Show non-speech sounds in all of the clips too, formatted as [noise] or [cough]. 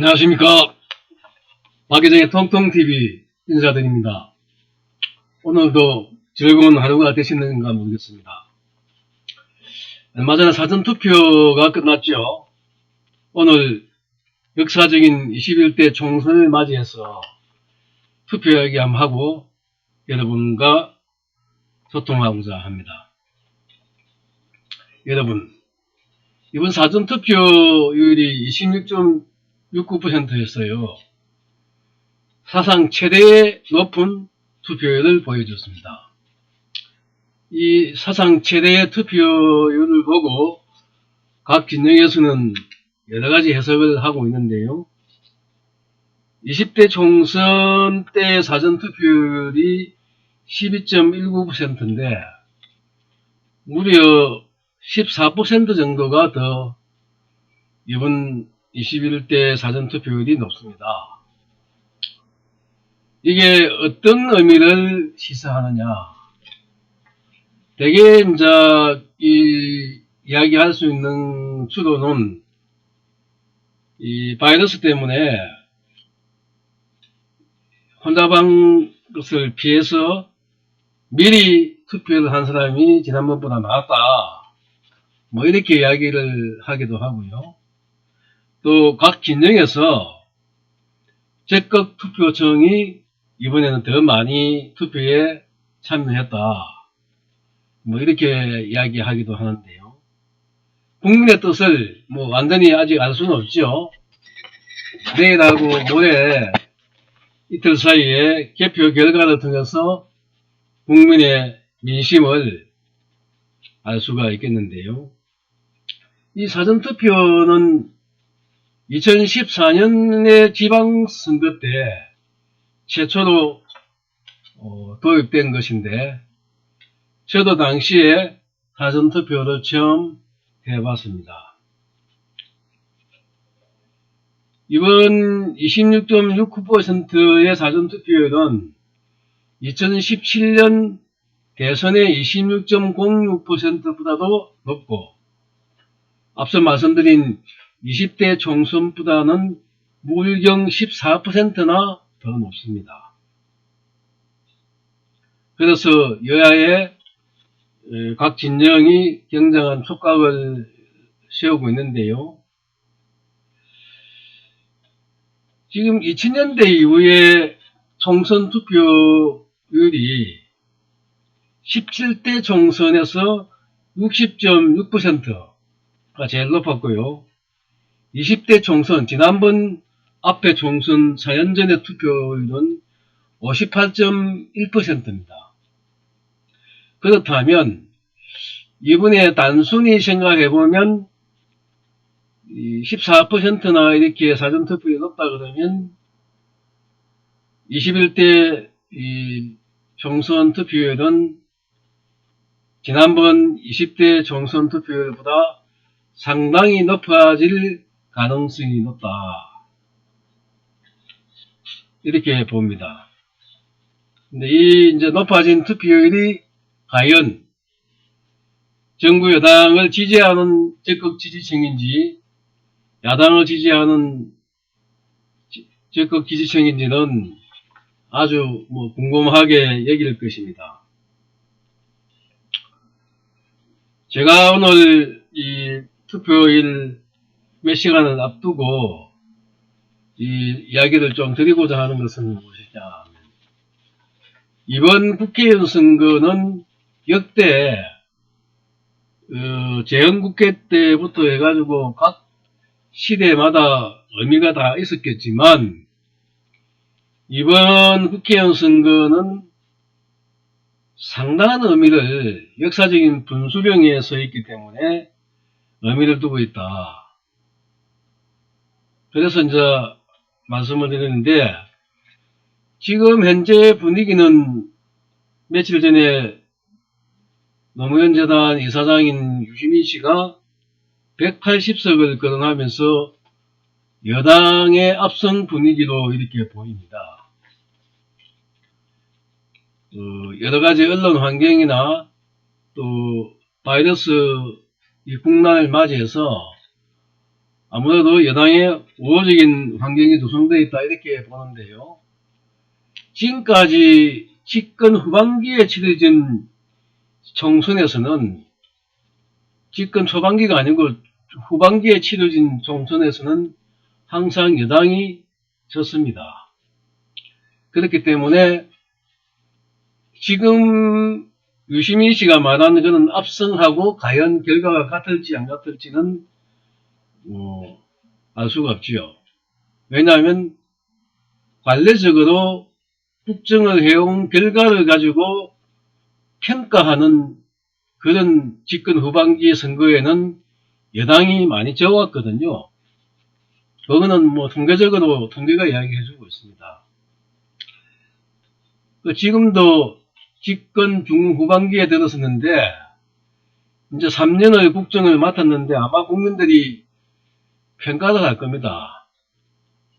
안녕하십니까. 박예정의 통통TV 인사드립니다. 오늘도 즐거운 하루가 되시는가 모르겠습니다. 얼마 전에 사전투표가 끝났죠. 오늘 역사적인 21대 총선을 맞이해서 투표하기 한번 하고 여러분과 소통하고자 합니다. 여러분, 이번 사전투표율이 26.69%였어요. 사상 최대의 높은 투표율을 보여줬습니다. 이 사상 최대의 투표율을 보고 각 진영에서는 여러 가지 해석을 하고 있는데요. 20대 총선 때 사전 투표율이 12.19%인데 무려 14% 정도가 더 이번 21대 사전투표율이 높습니다. 이게 어떤 의미를 시사하느냐. 대개 이제 이 이야기할 수 있는 추론은 이 바이러스 때문에 혼자방 것을 피해서 미리 투표를 한 사람이 지난번보다 많았다. 뭐 이렇게 이야기를 하기도 하고요. 또 각 진영에서 적극 투표청이 이번에는 더 많이 투표에 참여했다. 뭐 이렇게 이야기하기도 하는데요. 국민의 뜻을 뭐 완전히 아직 알 수는 없죠. 내일하고 모레 이틀 사이에 개표 결과를 통해서 국민의 민심을 알 수가 있겠는데요. 이 사전투표는 2014년의 지방선거 때 최초로 어, 도입된 것인데 저도 당시에 사전투표를 처음 해봤습니다. 이번 26.69%의 사전투표율은 2017년 대선의 26.06%보다도 높고 앞서 말씀드린 20대 총선보다는 무일경 14%나 더 높습니다. 그래서 여야의 각 진영이 굉장한 촉각을 세우고 있는데요. 지금 2000년대 이후에 총선 투표율이 17대 총선에서 60.6%가 제일 높았고요. 20대 총선, 지난번 앞에 총선 4년 전의 투표율은 58.1%입니다. 그렇다면 이번에 단순히 생각해보면 14%나 이렇게 사전투표율이 높다 그러면 21대 총선 투표율은 지난번 20대 총선 투표율보다 상당히 높아질 가능성이 높다. 이렇게 봅니다. 근데 이 이제 높아진 투표율이 과연 정부 여당을 지지하는 적극 지지층인지 야당을 지지하는 적극 지지층인지는 아주 뭐 궁금하게 여길 것입니다. 제가 오늘 이 투표일 몇 시간을 앞두고 이 이야기를 좀 드리고자 하는 것은 무엇이냐 이번 국회의원 선거는 역대 어, 재헌국회 때부터 해가지고 각 시대마다 의미가 다 있었겠지만 이번 국회의원 선거는 상당한 의미를 역사적인 분수령에 서 있기 때문에 의미를 두고 있다. 그래서 이제 말씀을 드리는데 지금 현재 분위기는 며칠 전에 노무현 재단 이사장인 유시민 씨가 180석을 거론하면서 여당의 앞선 분위기로 이렇게 보입니다. 어, 여러 가지 언론 환경이나 또 바이러스 이 국난을 맞이해서 아무래도 여당의 우호적인 환경이 조성되어 있다 이렇게 보는데요. 지금까지 집권 후반기에 치러진 총선에서는 집권 초반기가 아니고 후반기에 치러진 총선에서는 항상 여당이 졌습니다. 그렇기 때문에 지금 유시민 씨가 말하는 그런 압승하고 과연 결과가 같을지 안 같을지는 어, 알 수가 없지요. 왜냐하면 관례적으로 국정을 해온 결과를 가지고 평가하는 그런 집권 후반기 선거에는 여당이 많이 적었거든요. 그거는 뭐 통계적으로 통계가 이야기해주고 있습니다. 그 지금도 집권 중후반기에 들어섰는데 이제 3년의 국정을 맡았는데 아마 국민들이 평가를 할 겁니다.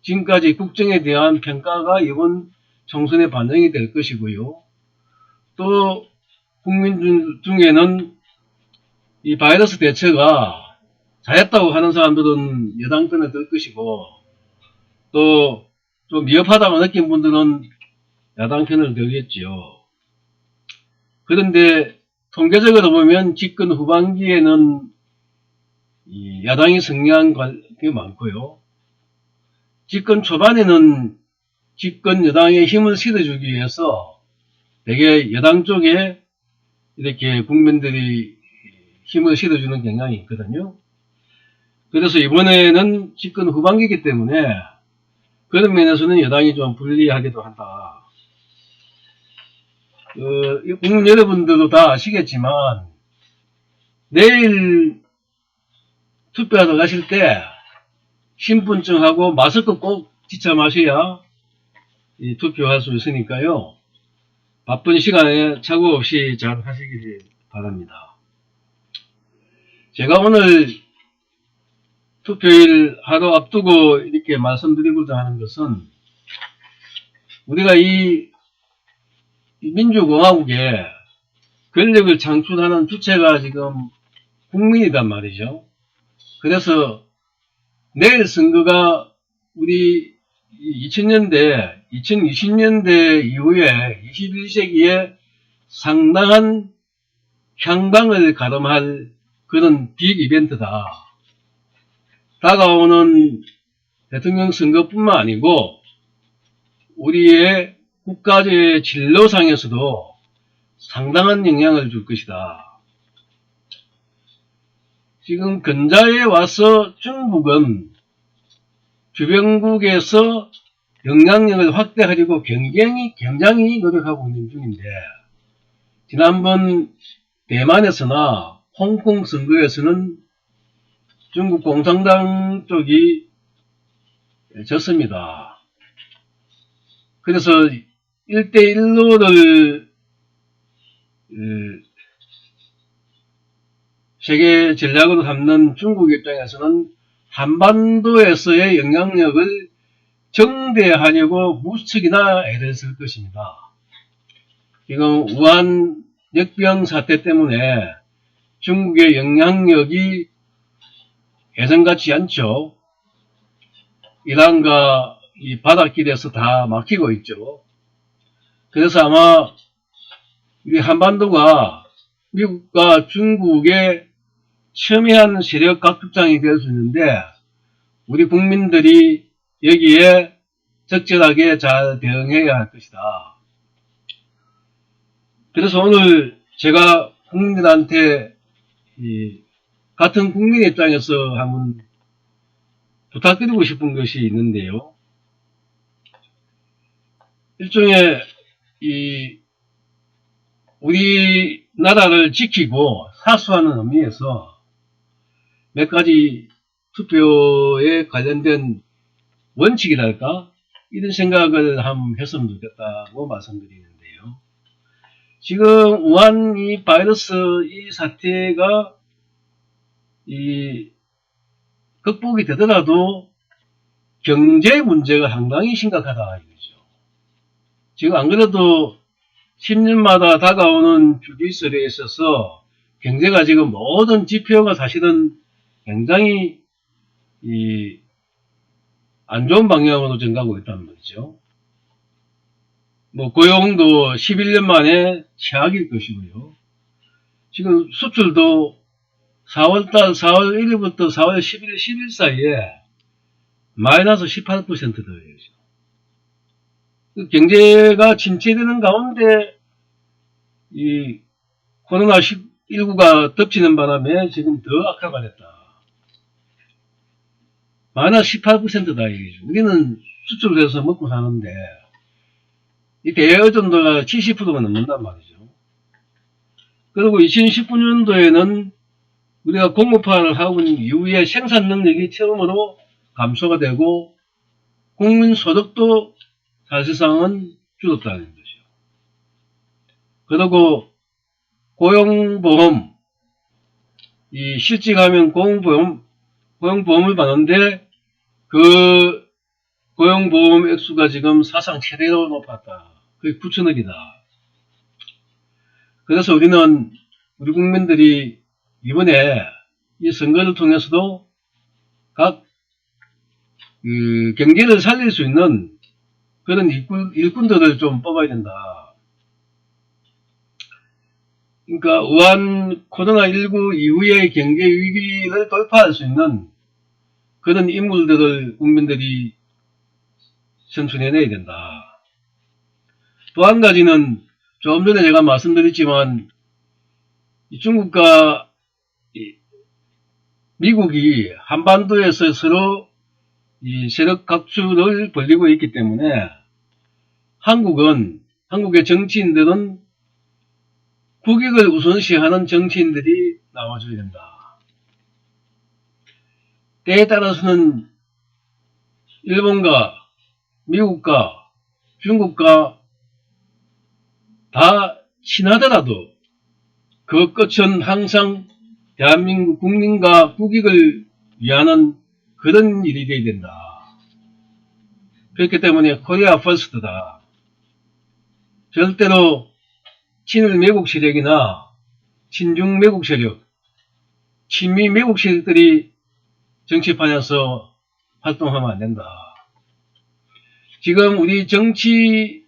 지금까지 국정에 대한 평가가 이번 총선에 반영이 될 것이고요. 또 국민 중- 중에는 이 바이러스 대처가 잘했다고 하는 사람들은 여당 편에 들 것이고 또좀 미흡하다고 느낀 분들은 야당 편을 들겠지요. 그런데 통계적으로 보면 집권 후반기에는 이 야당이 승리한 게 많고요. 집권 초반에는 집권 여당의 힘을 실어주기 위해서 되게 여당 쪽에 이렇게 국민들이 힘을 실어주는 경향이 있거든요. 그래서 이번에는 집권 후반기이기 때문에 그런 면에서는 여당이 좀 불리하기도 한다. 어, 이 국민 여러분들도 다 아시겠지만 내일 투표하러 가실 때 신분증하고 마스크 꼭 지쳐 마셔야 이 투표할 수 있으니까요. 바쁜 시간에 착오 없이 잘 하시길 바랍니다. 제가 오늘 투표일 하루 앞두고 이렇게 말씀드리고자 하는 것은 우리가 이 민주공화국에 권력을 창출하는 주체가 지금 국민이단 말이죠. 그래서 내일 선거가 우리 2000년대, 2020년대 이후에 21세기에 상당한 향방을 가름할 그런 빅 이벤트다. 다가오는 대통령 선거뿐만 아니고 우리의 국가의 진로상에서도 상당한 영향을 줄 것이다. 지금 근자에 와서 중국은 주변국에서 영향력을 확대하려고 굉장히, 굉장히 노력하고 있는 중인데, 지난번 대만에서나 홍콩 선거에서는 중국 공산당 쪽이 졌습니다. 그래서 1대1로를 세계 전략으로 삼는 중국 입장에서는 한반도에서의 영향력을 정대하려고 무척이나 애를 쓸 것입니다. 지금 우한 역병 사태 때문에 중국의 영향력이 예전 같지 않죠. 이란과 이 바닷길에서 다 막히고 있죠. 그래서 아마 우리 한반도가 미국과 중국의 첨예한 세력 각축장이 될 수 있는데 우리 국민들이 여기에 적절하게 잘 대응해야 할 것이다. 그래서 오늘 제가 국민들한테 이 같은 국민 입장에서 한번 부탁드리고 싶은 것이 있는데요. 일종의 이 우리나라를 지키고 사수하는 의미에서 몇 가지 투표에 관련된 원칙이랄까 이런 생각을 한번 했으면 좋겠다고 말씀드리는데요. 지금 우한 이 바이러스 이 사태가 이 극복이 되더라도 경제 문제가 상당히 심각하다 이거죠. 지금 안 그래도 10년마다 다가오는 주기설에 있어서 경제가 지금 모든 지표가 사실은 굉장히 이, 안 좋은 방향으로 증가하고 있다는 말이죠. 뭐, 고용도 11년 만에 최악일 것이고요. 지금 수출도 4월달, 4월 1일부터 4월 11일, 10일 사이에 마이너스 18%더예요. 그 경제가 침체되는 가운데 이 코로나19가 덮치는 바람에 지금 더 악화가 됐다. 마이너스 18%다 이거죠. 우리는 수출을 해서 먹고 사는데 이 대여전도가 70%가 넘는단 말이죠. 그리고 2019년도에는 우리가 공급화를 하고 이후에 생산 능력이 처음으로 감소가 되고 국민 소득도 사실상은 줄었다는 것이요. 그리고 고용보험, 이 실직하면 고용보험, 고용보험을 받는데 그 고용보험 액수가 지금 사상 최대로 높았다. 거의 9천억이다. 그래서 우리는 우리 국민들이 이번에 이 선거를 통해서도 각 그 경제를 살릴 수 있는 그런 일꾼, 일꾼들을 좀 뽑아야 된다. 그러니까 우한 코로나19 이후의 경제 위기를 돌파할 수 있는 그런 인물들을 국민들이 선출해내야 된다. 또 한 가지는 조금 전에 제가 말씀드렸지만 이 중국과 이 미국이 한반도에서 서로 이 세력 각주를 벌리고 있기 때문에 한국은 한국의 정치인들은 국익을 우선시하는 정치인들이 나와줘야 된다. 때에 따라서는 일본과 미국과 중국과 다 친하더라도 그 끝은 항상 대한민국 국민과 국익을 위하는 그런 일이 돼야 된다. 그렇기 때문에 코리아 퍼스트다. 절대로 친일 매국 세력이나 친중 매국 세력, 친미 매국 세력들이 정치판에서 활동하면 안 된다. 지금 우리 정치인들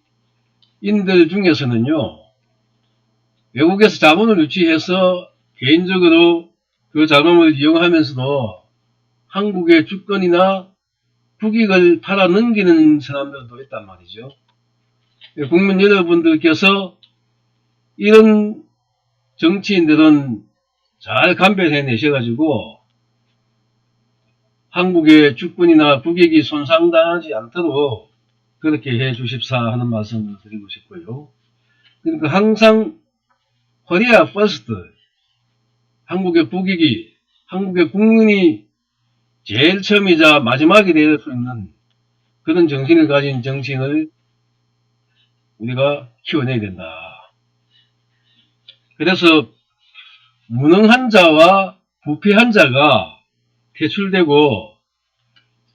중에서는요, 외국에서 자본을 유치해서 개인적으로 그 자금을 이용하면서도 한국의 주권이나 국익을 팔아 넘기는 사람들도 있단 말이죠. 국민 여러분들께서 이런 정치인들은 잘 감별해내셔가지고 한국의 주권이나 국익이 손상당하지 않도록 그렇게 해 주십사 하는 말씀을 드리고 싶고요. 그러니까 항상 코리아 퍼스트 한국의 국익이 한국의 국민이 제일 처음이자 마지막이 될 수 있는 그런 정신을 가진 정치인을 우리가 키워내야 된다. 그래서 무능한 자와 부패한 자가 퇴출되고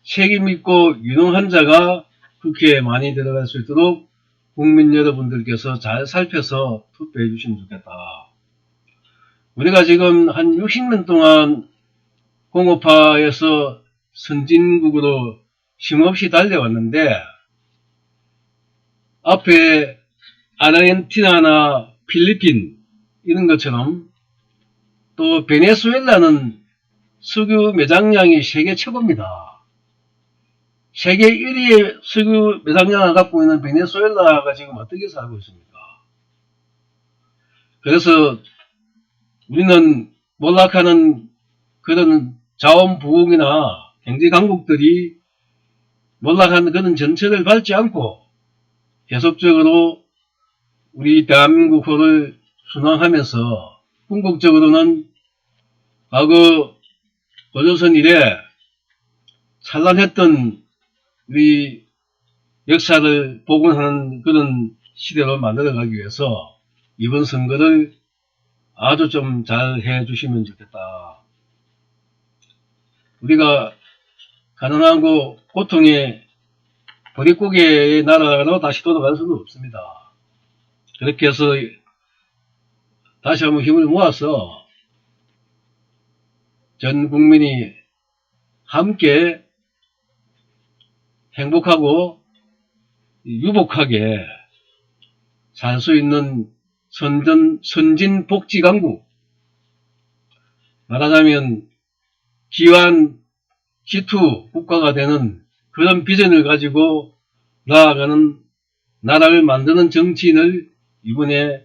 책임있고 유능한 자가 국회에 많이 들어갈 수 있도록 국민 여러분들께서 잘 살펴서 투표해 주시면 좋겠다. 우리가 지금 한 60년 동안 공업화에서 선진국으로 쉼없이 달려왔는데 앞에 아르헨티나나 필리핀 이런 것처럼 또 베네수엘라는 석유 매장량이 세계 최고입니다. 세계 1위의 석유 매장량을 갖고 있는 베네수엘라가 지금 어떻게 살고 있습니까? 그래서 우리는 몰락하는 그런 자원부흥이나 경제 강국들이 몰락하는 그런 전철을 밟지 않고 계속적으로 우리 대한민국호를 순항하면서 궁극적으로는 과거 고조선 이래 찬란했던 우리 역사를 복원하는 그런 시대로 만들어가기 위해서 이번 선거를 아주 좀 잘 해주시면 좋겠다. 우리가 가난하고 고통의 보릿고개의 나라로 다시 돌아갈 수는 없습니다. 그렇게 해서 다시 한번 힘을 모아서 전 국민이 함께 행복하고 유복하게 살 수 있는 선전, 선진 복지 강국. 말하자면 기완 G2 국가가 되는 그런 비전을 가지고 나아가는 나라를 만드는 정치인을 이번에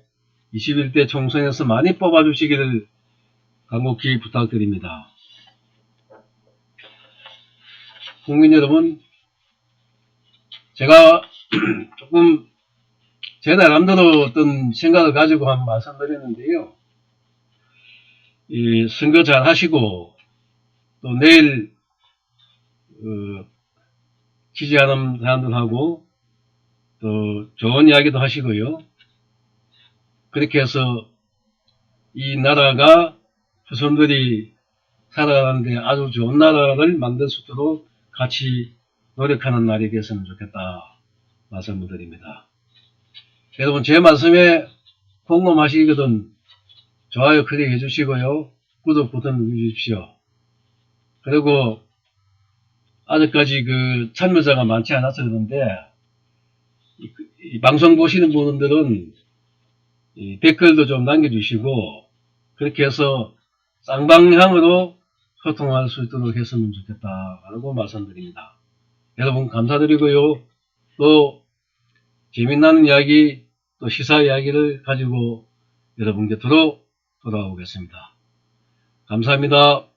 21대 총선에서 많이 뽑아주시기를 간곡히 부탁드립니다. 국민 여러분, 제가 [clears throat] 조금 제 나름대로 어떤 생각을 가지고 한 말씀드렸는데요. 이 선거 잘 하시고 또 내일 어, 지지하는 사람들하고 또 좋은 이야기도 하시고요. 그렇게 해서 이 나라가 후손들이 살아가는데 아주 좋은 나라를 만들 수 있도록 같이 노력하는 날이 됐으면 좋겠다 말씀을 드립니다. 여러분 제 말씀에 공감하시거든 좋아요 클릭해 주시고요. 구독 버튼 누르십시오. 그리고 아직까지 그 참여자가 많지 않아서 그런데 이, 이 방송 보시는 분들은 이 댓글도 좀 남겨주시고 그렇게 해서 쌍방향으로 소통할 수 있도록 했으면 좋겠다라고 말씀드립니다. 여러분 감사드리고요. 또 재미나는 이야기 또 시사 이야기를 가지고 여러분 곁으로 돌아오겠습니다. 감사합니다.